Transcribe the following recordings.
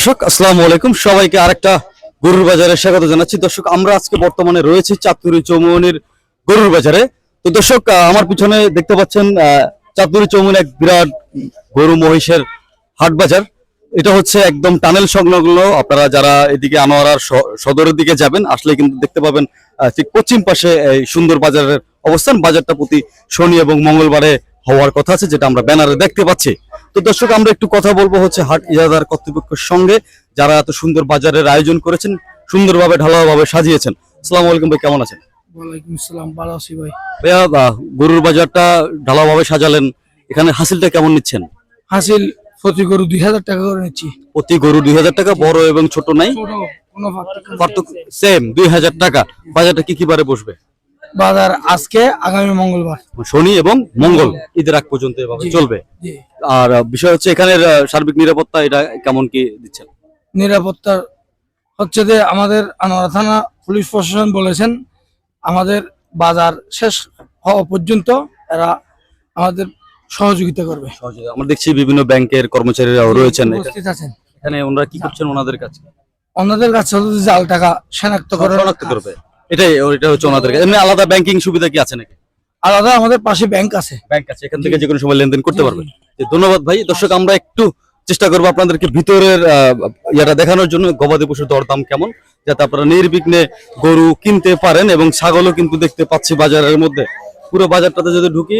দর্শক, আসসালামু আলাইকুম। সবাইকে আরেকটা গরুর বাজারে স্বাগত জানাচ্ছি। দর্শক, আমরা আজকে বর্তমানে রয়েছি চাতুরি চৌমনির গরুর বাজারে। তো দর্শক আমার পিছনে দেখতে পাচ্ছেন চাতুরি চৌমনি এক বিরাট গরু মহিষের হাট বাজার। এটা হচ্ছে একদম টানেল সংলগ্ন। আপনারা যারা এদিকে আনোয়ারার সদরের দিকে যাবেন আসলে কিন্তু দেখতে পাবেন ঠিক পশ্চিম পাশে এই সুন্দর বাজারের অবস্থান। বাজারটা প্রতি শনি এবং মঙ্গলবারে হওয়ার কথা আছে যেটা আমরা ব্যানারে দেখতে পাচ্ছি। তো দর্শক আমরা একটু কথা বলব হচ্ছে হাট ইজাদার কর্তৃপক্ষের সঙ্গে যারা এত সুন্দর বাজারের আয়োজন করেছেন সুন্দরভাবে ঢালাওভাবে সাজিয়েছেন। আসসালামু আলাইকুম ভাই কেমন আছেন? ওয়ালাইকুম আসসালাম ভালো আছি ভাই। ভাইয়া গরুর বাজারটা ঢালাওভাবে সাজালেন এখানে হাসিলটা কেমন নিচ্ছেন? হাসিল প্রতি গরু দুই হাজার টাকা করে নিচ্ছি। প্রতি গরু দুই হাজার টাকা বড় এবং ছোট নাই? সেম দুই হাজার টাকা। বাজারটা কি কি বারে বসবে? বাজার আজকে আগামী মঙ্গলবার। শনি এবং মঙ্গল ঈদের আগ পর্যন্ত এভাবে চলবে। আর বিষয় হচ্ছে এখানের সার্বিক নিরাপত্তা এটা কেমন কি দিচ্ছেন নিরাপত্তার হচ্ছে যে আমাদের আনোয়ারা থানা পুলিশ প্রশাসন বলেছেন আমাদের বাজার শেষ হওয়া পর্যন্ত এরা আমাদের সহযোগিতা করবে। সহজে আমরা দেখছি বিভিন্ন ব্যাংকের কর্মচারীরাও রয়েছেন এখানে। ওনারা কি করছেন? ওনাদের কাছে? ওনাদের কাছে জাল টাকা শনাক্ত করবে। এটাই এটা হচ্ছে ওনাদের কাছে। এমনি আলাদা ব্যাংকিং সুবিধা কি আছে নাকি? আলাদা আমাদের পাশে ব্যাংক আছে। ব্যাংক আছে এখান থেকে যে কোনো সময় লেনদেন করতে পারবে যে ধন্যবাদ ভাই। দর্শক আমরা একটু চেষ্টা করব আপনাদেরকে ভিতরের ইয়াটা দেখানোর জন্য গবাদি পশুর দরদাম কেমন যাতে আপনারা নির্বিঘ্নে গরু কিনতে পারেন এবং ছাগলও কিন্তু দেখতে পাচ্ছি বাজারের মধ্যে। পুরো বাজারটাতে যদি ঢুকি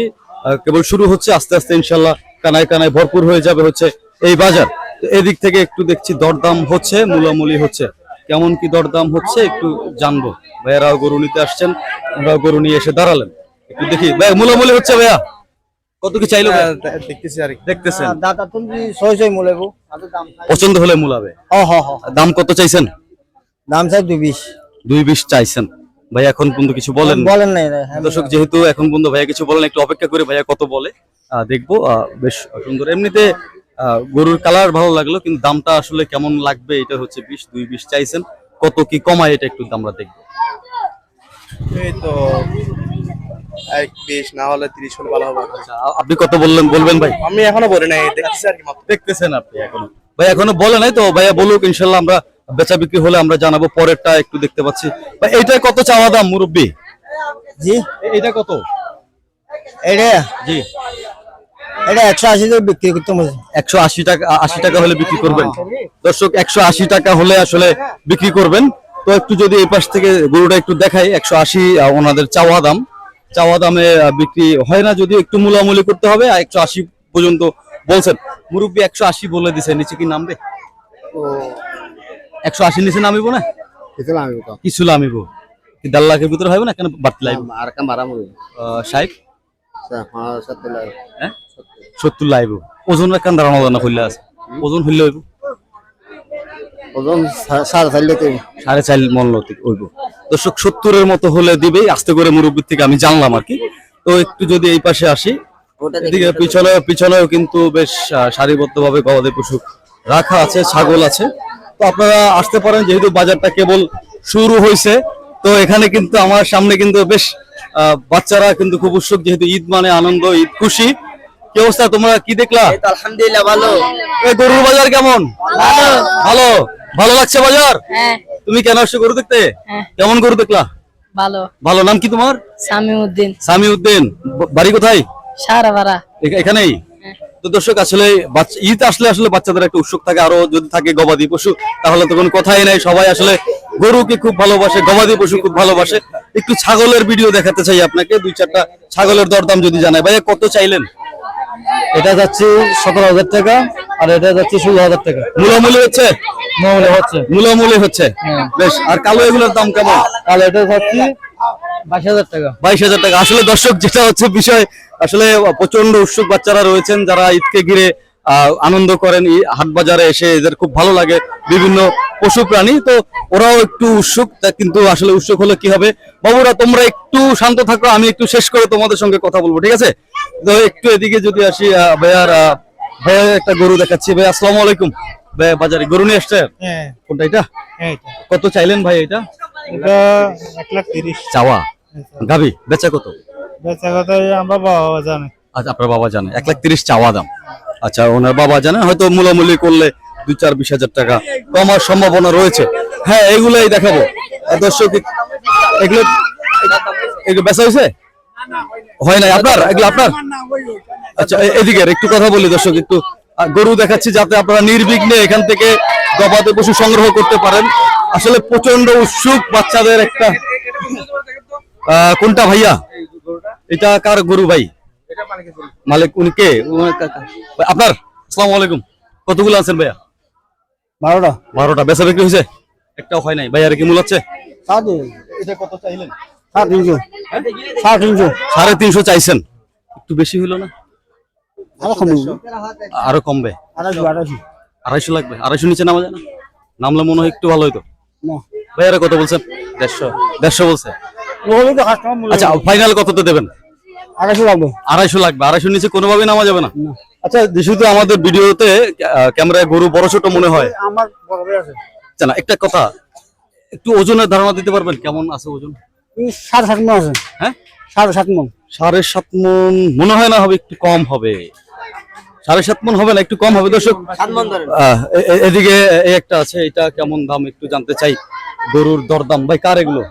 কেবল শুরু হচ্ছে আস্তে আস্তে ইনশাল্লাহ কানায় কানায় ভরপুর হয়ে যাবে হচ্ছে এই বাজার। এদিক থেকে একটু দেখছি দরদাম হচ্ছে মূলামূলি হচ্ছে। কেমন কি দরদাম হচ্ছে একটু জানব। ভাইয়ারাও গরু নিতে আসছেন আমরাও গরু নিয়ে এসে দাঁড়ালেন। একটু দেখি। ভাই মূলামূলি হচ্ছে ভাইয়া? কত কি চাইলো ভাই? দেখতেছি আর দেখতেছেন? দাদা তুমি ছয় ছয় মূলাবো পছন্দ হলে মূলাবে। হ হ হ। দাম কত চাইছেন? দাম চাই দুই বিশ। দুই বিশ চাইছেন। ভাই এখন পর্যন্ত কিছু বলেন? বলেন নাই হ্যাঁ, দর্শক যেহেতু এখন পর্যন্ত ভাইয়া কিছু বলেন একটু অপেক্ষা করে ভাইয়া কত বলে দেখব বেশ সুন্দর। এমনিতে গরুর কালার ভালো লাগল কিন্তু দামটা আসলে কেমন লাগবে এটা হচ্ছে বিশ দুই বিশ চাইছেন। কত কি কমায় এটা একটু আমরা দেখব। এই তো বিশ না হলে তিরিশ হলে ভালো হবে। আচ্ছা, আপনি কত বললেন বলবেন ভাই? আমি এখনও বলি নাই দেখতেছি আর কি দেখতেছেন আপনি এখনও। ভাই এখনও বলে নাই তো ভাইয়া বলুক ইনশাল্লাহ আমরা বেচা বিক্রি হলে আমরা জানাব পরেরটা একটু দেখতে পাচ্ছি। ভাই এইটা কত চাওয়া দাম মুরব্বী? জি। এটা কত? এটা জি। এটা একশো আশি টাকা বিক্রি করতে হবে। একশো আশি টাকা আশি টাকা হলে বিক্রি করবেন। দর্শক একশো আশি টাকা হলে আসলে বিক্রি করবেন। তো একটু যদি এই পাশ থেকে গরুটা একটু দেখাই একশো আশি ওনাদের চাওয়া দাম। চাওয়া দামে বিক্রি হয় না যদি একটু মূলামূলি করতে হবে আর একশো আশি পর্যন্ত বলছেন। মুরব্বী একশো আশি বলে দিছে নিচে কি নামবে? একশো আশি নিচে নামিব না? কিছু নামিব। কি দেড় লাখের ভিতরে হবে না? কেন বাড়তি লাইব? আর কাম আরাম সাহেব? হ্যাঁ? সত্তর লাইব। ওজন কেন দাঁড়ানো জানা খুললে আছে? ওজন হইলে হইব? ওজন সাড়ে চার সাড়ে চার মন হইব। দর্শক সত্তরের মতো হলে দিবেই আস্তে করে মুরব্বীর থেকে আমি জানলাম আর কি। তো একটু যদি এই পাশে আসি এদিকে পিছনে পিছনেও কিন্তু বেশ সারিবদ্ধ ভাবে গবাদি পশু রাখা আছে ছাগল আছে। তো আপনারা আসতে পারেন যেহেতু বাজারটা কেবল শুরু হয়েছে তো এখানে কিন্তু আমার সামনে কিন্তু বেশ আহ, বাচ্চারা কিন্তু খুব উৎসুক যেহেতু ঈদ মানে আনন্দ ঈদ খুশি। কি অবস্থা? তোমরা কি দেখলা? আলহামদুলিল্লাহ ভালো। এই গরুর বাজার কেমন? ভালো। ভালো। লাগছে বাজার? হ্যাঁ। তুমি কেন আসছো গরু দেখতে? হ্যাঁ। কেমন গরু দেখলা? ভালো। ভালো। নাম কি তোমার? সামি উদ্দিন সামি উদ্দিন ব- বাড়ি কোথায়? এখানেই? তো দর্শক আসলে ঈদ আসলে আসলে বাচ্চাদের একটা উৎসুক থাকে। আরও যদি থাকে গবাদি পশু তাহলে তো কোনো কথাই নাই। সবাই আসলে গরুকে খুব ভালোবাসে গবাদি পশু খুব ভালোবাসে। একটু ছাগলের ভিডিও দেখাতে চাই আপনাকে। দুই চারটা ছাগলের দরদাম যদি জানাই ভাইয়া কত চাইলেন? এটা যাচ্ছে সতেরো হাজার টাকা আর এটা যাচ্ছে ষোলো হাজার টাকা। মূলামূলি হচ্ছে? মনে হচ্ছে। মূলামূলি হচ্ছে? বেশ আর কালো এগুলোর দাম কেমন? আর এটা যাচ্ছে বাইশ হাজার টাকা। বাইশ হাজার টাকা। আসলে দর্শক যেটা হচ্ছে বিষয় আসলে প্রচণ্ড উৎসুক বাচ্চারা রয়েছেন যারা ঈদকে ঘিরে আহ, আনন্দ করেন হাট বাজারে এসে এদের খুব ভালো লাগে। বিভিন্ন পশু প্রাণী তো ওরাও একটু উৎসুক তা কিন্তু আসলে উৎসুক হলে কি হবে? বাবুরা তোমরা একটু শান্ত থাকো আমি একটু শেষ করে তোমাদের সঙ্গে কথা বলব ঠিক আছে? তো একটু এদিকে যদি আসি ভাইয়ার আহ, ভাইয়ার একটা গরু দেখাচ্ছি। ভাই আসসালামু আলাইকুম। ভাই বাজারে গরু নিয়ে আসছে হ্যাঁ। কোনটা এটা? হ্যাঁ কত চাইলেন ভাই এটা? এটা এক লাখ তিরিশ। চাওয়া। গাবি বেচা কত? বেচা কথা আমরা বাবা জানে। আচ্ছা আপনার বাবা জানে। এক লাখ তিরিশ চাওয়া দাম। আচ্ছা ওনার বাবা জানেন হয়তো মূলামূলি করলে দুই চার বিশ হাজার টাকা কমার সম্ভাবনা রয়েছে। হ্যাঁ এগুলাই দেখাবো। দর্শক এগুলো এগুলো বেচা হয়েছে? হয় নাই আপনার? এগুলো আপনার? আচ্ছা এদিকে একটু কথা বলি দর্শক একটু গরু দেখাচ্ছি যাতে আপনারা নির্বিঘ্নে এখান থেকে গবাদি পশু সংগ্রহ করতে পারেন। আসলে প্রচণ্ড উৎসুক বাচ্চাদের একটা কোনটা ভাইয়া? এটা কার গরু ভাই? মালিক উনি কে? আপনার? আসসালামু আলাইকুম। কতগুলো আছেন ভাইয়া? বারোটা। বারোটা। বেচা বিক্রি হয়েছে? একটাও হয় নাই। ভাইয়ার কি মূল আছে? সাড়ে এটা কত চাইলেন? সাড়ে তিনশো। চাইছেন। একটু বেশি হলো না? আরও কমবে। আড়াইশো আড়াইশো। আড়াইশো লাগবে। আড়াইশো নিচে নামা যায় না? নামলে মনে হয় একটু ভালো হইতো। না। ভাইয়ারা কত বলছেন? দেড়শো। দেড়শো বলছে। তো আচ্ছা ফাইনাল কততে দেবেন? আড়াইশো লাগবে। আড়াইশো লাগবে। আড়াইশোর নিচে কোনোভাবেই নামা যাবে না? আচ্ছা যেহেতু আমাদের ভিডিওতে ক্যামেরায় গরু বড় ছোট মনে হয়। আমার আছে। আচ্ছা না একটা কথা। একটু ওজনের ধারণা দিতে পারবেন কেমন আছে ওজন? সাড়ে সাত মন আছে। হ্যাঁ? সাড়ে সাত মন। সাড়ে সাত মন মনে হয় না হবে একটু কম হবে। সাড়ে সাত মন হবে না একটু কম হবে। দর্শক এদিকে একটা আছে এটা কেমন দাম একটু জানতে চাই। গরুর দরদাম ভাই কার এগুলো?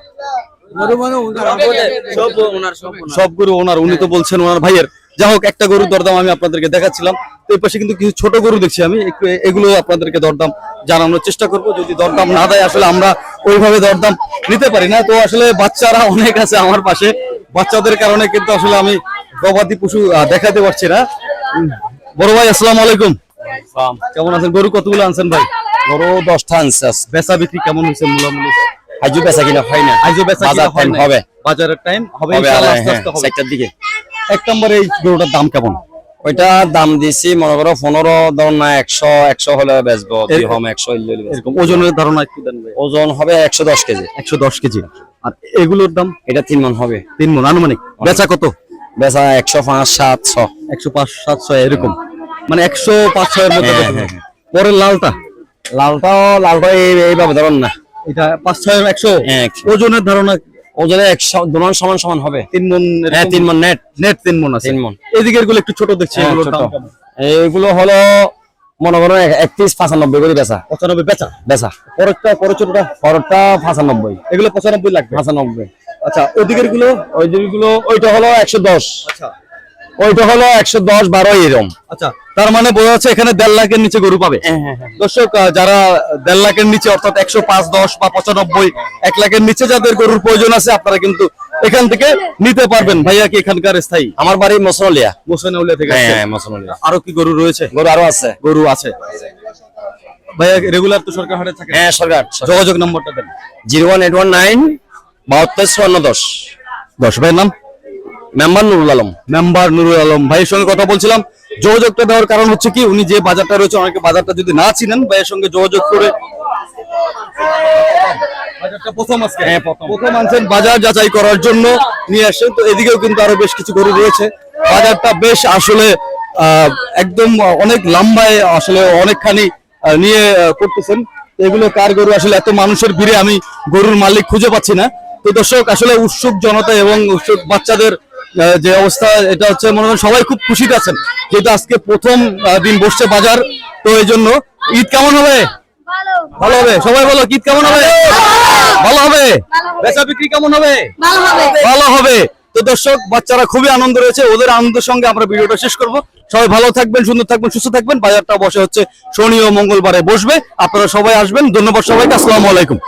সব গরু ওনার উনি তো বলছেন ওনার ভাইয়ের। যা হোক একটা গরুর দরদাম আমি আপনাদেরকে দেখাচ্ছিলাম। তো এই পাশে কিন্তু কিছু ছোট গরু দেখছি আমি। একটু এগুলো আপনাদেরকে দরদাম জানানোর চেষ্টা করব। যদি দরদাম না দেয় আসলে আমরা ওইভাবে দরদাম নিতে পারি না। তো আসলে বাচ্চারা অনেক আছে আমার পাশে। বাচ্চাদের কারণে কিন্তু আসলে আমি গবাদি পশু আহ, দেখাতে পারছি না। বড় ভাই আসসালামু আলাইকুম। কেমন আছেন? গরু কতগুলো আনছেন ভাই? বড় দশটা আনছে। বেচা বিক্রি কেমন হয়েছে? মূলামূলি। আজও বেচা কিনা হয় না। আজও বেচা কিনা হয় হবে। বাজারের টাইম হবে হবে ইনশাআল্লাহ আস্তে হ্যাঁ আস্তে হবে। চারটার দিকে। এক নম্বরে এই গরুটার দাম কেমন? ওইটা দাম দিছি মনে করো পনেরো ধর না একশো একশো হলে বেচবো দুই হম একশো এরকম ওজনের ধারণা একটু দেন ওজন হবে একশো দশ কেজি। একশো দশ কেজি। আর এগুলোর দাম? এটা তিন মন হবে। তিন মন। আনুমানিক? বেচা কত? বেচা একশো পাঁচ সাত ছ। একশো পাঁচ সাতশো এরকম। মানে একশো পাঁচ ছয়ের মধ্যে হ্যাঁ, হ্যাঁ। পরের লালটা? লালটাও লালটা এই- এইভাবে ধরুন না। এটা পাঁচ ছয়ের একশো হ্যাঁ, ওজনের ধারণা ওজনে সমান সমান হবে। তিন মন হ্যাঁ তিন মন নেট নেট তিন মন আছে। তিন মন। একটু ছোট দেখছি হ্যাঁ? এইগুলো হলো মনে করো একত্রিশ পঁচানব্বই করে বেচা। পঁচানব্বই বেচা? বেচা। পরেরটা পরে ছোটটা? পঁচানব্বই। এগুলো পঁচানব্বই লাগবে? পঁচানব্বই। আচ্ছা ওদিকেরগুলো? ওই যেগুলো ওইটা হলো একশো দশ। আচ্ছা। ওইটা হলো একশো দশ বারো এরকম। আচ্ছা তার মানে বোঝা যাচ্ছে এখানে দেড় লাখের নিচে গরু পাবে। দর্শক যারা দেড় লাখের নিচে অর্থাৎ একশো পাঁচ দশ বা পঁচানব্বই এক লাখের নিচে যাদের গরুর প্রয়োজন আছে আপনারা কিন্তু এখান থেকে নিতে পারবেন। ভাইয়া কি এখানকার স্থায়ী? আমার বাড়ি মসনলিয়া। মোসানাউলিয়া থেকে হ্যাঁ? হ্যাঁ মসনলিয়া। আরও কি গরু রয়েছে? গরু আরও আছে। গরু আছে। ভাইয়া রেগুলার তো সরকার হাটে থাকে? হ্যাঁ সরকার। যোগাযোগ নম্বরটা দেন। Zero one eight one nine বাহাত্তর চুয়ান্ন দশ। দশ ভাইয়ের নাম? মেম্বার নুরুল আলম। মেম্বার নুরুল আলম। ভাইয়ের সঙ্গে কথা বলছিলাম। যোগাযোগটা দেওয়ার কারণ হচ্ছে কি উনি যে বাজারটা রয়েছে অনেকে বাজারটা যদি না চিনেন ভাইয়ের সঙ্গে যোগাযোগ করে প্রথম আজকে। হ্যাঁ প্রথম। প্রথম আনছেন বাজার যাচাই করার জন্য নিয়ে আসেন তো এদিকেও কিন্তু আরও বেশ কিছু গরু রয়েছে। বাজারটা বেশ আসলে আহ, একদম অনেক লম্বায় আসলে অনেকখানি নিয়ে করতেছেন। এগুলো কার গরু? আসলে এত মানুষের ভিড়ে আমি গরুর মালিক খুঁজে পাচ্ছি না। তো দর্শক আসলে উৎসুক জনতা এবং উৎসুক বাচ্চাদের যে অবস্থা এটা হচ্ছে মনে হয় সবাই খুব খুশিতে আছেন যেহেতু আজকে প্রথম দিন বসছে বাজার তো এই জন্য। ঈদ কেমন হবে? ভালো। হবে। সবাই বলো ঈদ কেমন হবে? ভালো হবে। বেচা বিক্রি কেমন হবে? ভালো হবে। ভালো হবে। তো দর্শক বাচ্চারা খুবই আনন্দ রয়েছে ওদের আনন্দের সঙ্গে আমরা ভিডিওটা শেষ করব। সবাই ভালো থাকবেন সুন্দর থাকবেন সুস্থ থাকবেন। বাজারটা বসে হচ্ছে শনি ও মঙ্গলবারে বসবে। আপনারা সবাই আসবেন। ধন্যবাদ সবাইকে। আসসালামু আলাইকুম।